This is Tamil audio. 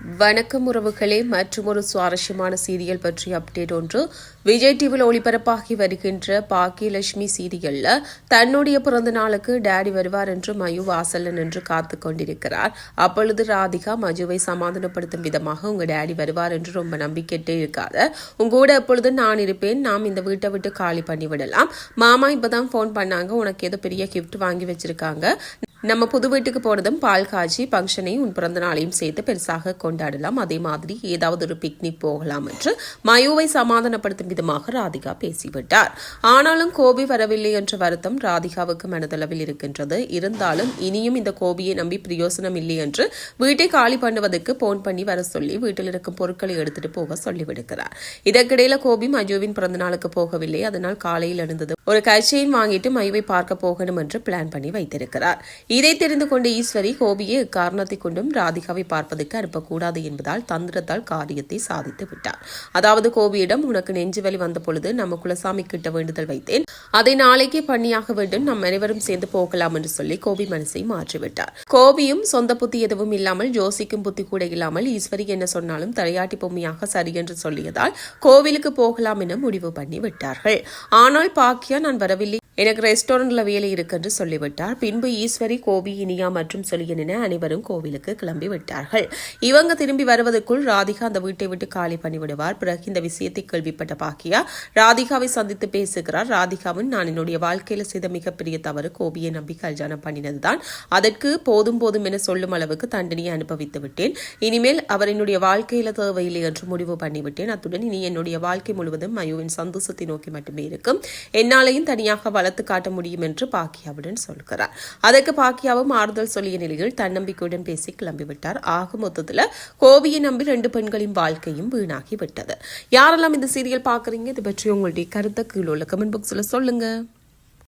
வணக்கம் உறவுகளே மற்றும் ஒரு சுவாரஸ்யமான சீரியல் பற்றிய அப்டேட் ஒன்று. விஜய் டிவியில் ஒளிபரப்பாகி வருகின்ற பாக்கியலட்சுமி சீரியல்ல தன்னுடைய பிறந்த நாளுக்கு டேடி வருவார் என்று மயு வாசல்ல நின்று காத்து கொண்டிருக்கிறார். அப்பொழுது ராதிகா மஜுவை சமாதானப்படுத்தும் விதமாக உங்க டேடி வருவார் என்று ரொம்ப நம்பிக்கைட்டே இருக்காத. உங்க கூட எப்பொழுது நான் இருப்பேன் நாம் இந்த வீட்டை விட்டு காலி பண்ணி விடலாம் மாமா இப்பதான் ஃபோன் பண்ணாங்க உனக்கு ஏதோ பெரிய கிஃப்ட் வாங்கி வச்சிருக்காங்க. நம்ம புது வீட்டுக்கு போனதும் பால் காய்ச்சி ஃபங்க்ஷனையும் உன் பிறந்த நாளையும் சேர்த்து பெருசாக கொண்டாடலாம். அதே மாதிரி ஏதாவது ஒரு பிக்னிக் போகலாம் என்று மயோவை சமாதானப்படுத்தும் விதமாக ராதிகா பேசிவிட்டார். ஆனாலும் கோபி வரவில்லை என்ற வருத்தம் ராதிகாவுக்கு மனதளவில் இருக்கின்றது. இருந்தாலும் இனியும் இந்த கோபியை நம்பி பிரயோசனம் இல்லை என்று வீட்டை காலி பண்ணுவதற்கு போன் பண்ணி வர சொல்லி வீட்டில் இருக்கும் பொருட்களை எடுத்துட்டு போக சொல்லிவிடுகிறார். இதற்கிடையில கோபி மஜுவின் பிறந்த நாளுக்கு போகவில்லை. அதனால் காலையில் எழுந்தது ஒரு கட்சியின் வாங்கிட்டு மயுவை பார்க்க போகணும் என்று பிளான் பண்ணி வைத்திருக்கிறார். இதை தெரிந்து கொண்ட ஈஸ்வரி கோபியை இக்காரணத்தை கொண்டும் ராதிகாவை பார்ப்பதற்கு அனுப்பக்கூடாது என்பதால் தந்திரத்தால் காரியத்தை சாதித்து விட்டார். அதாவது கோபியிடம் உனக்கு நெஞ்சு வலி வந்த பொழுது நம்ம குலசாமி கிட்ட வேண்டுதல் வைத்தேன். அதை நாளைக்கே பண்ணியாக வேண்டும். நம் அனைவரும் சேர்ந்து போகலாம் என்று சொல்லி கோபி மனசை மாற்றிவிட்டார். கோபியும் சொந்த புத்தி எதுவும் இல்லாமல் ஜோசிக்கும் புத்தி கூட இல்லாமல் ஈஸ்வரி என்ன சொன்னாலும் தலையாட்டி பொம்மையாக சரி என்று சொல்லியதால் கோவிலுக்கு போகலாம் என முடிவு பண்ணி விட்டார்கள் ஆனால் பாக்கியா நான் வரவில்லை எனக்கு ரெஸ்டாரண்ட்ல வேலை இருக்கு என்று சொல்லிவிட்டார். பின்பு ஈஸ்வரி கோபி இனியா மற்றும் செலியன் என அனைவரும் கோவிலுக்கு கிளம்பி விட்டார்கள். இவங்க திரும்பி வருவதற்குள் ராதிகா அந்த வீட்டை விட்டு காலி பண்ணிவிடுவார். பிறகு இந்த விஷயத்தை கேள்விப்பட்ட பாக்கியா ராதிகாவை சந்தித்து பேசுகிறார். ராதிகாவும் நான் என்னுடைய வாழ்க்கையில செய்த மிகப்பெரிய தவறு கோபியை நம்பி கல்யாணம் பண்ணினதுதான். அதற்கு போதும் போதும் என சொல்லும் அளவுக்கு தண்டனையை அனுபவித்து விட்டேன். இனிமேல் அவர் என்னுடைய வாழ்க்கையில தேவையில்லை என்று முடிவு பண்ணிவிட்டேன். அத்துடன் இனி என்னுடைய வாழ்க்கை முழுவதும் மயுவின் சந்தோஷத்தை நோக்கி மட்டுமே இருக்கும். என்னாலையும் தனியாக வளர்த்து காட்ட முடியும் என்று பாக்கியாவுடன் சொல்கிறார். அதற்கு பாக்கியாவும் ஆறுதல் சொல்லிய நிலையில் தன்னம்பிக்கையுடன் பேசி கிளம்பிவிட்டார் ஆக மொத்தத்துல கோவியை நம்பி ரெண்டு பெண்களின் வாழ்க்கையும் வீணாகி விட்டது யாரெல்லாம் இந்த சீரியல் பார்க்குறீங்க இது பற்றி உங்களுடைய கருத்தை கீழே உள்ள கமெண்ட் பாக்ஸில் சொல்லுங்க.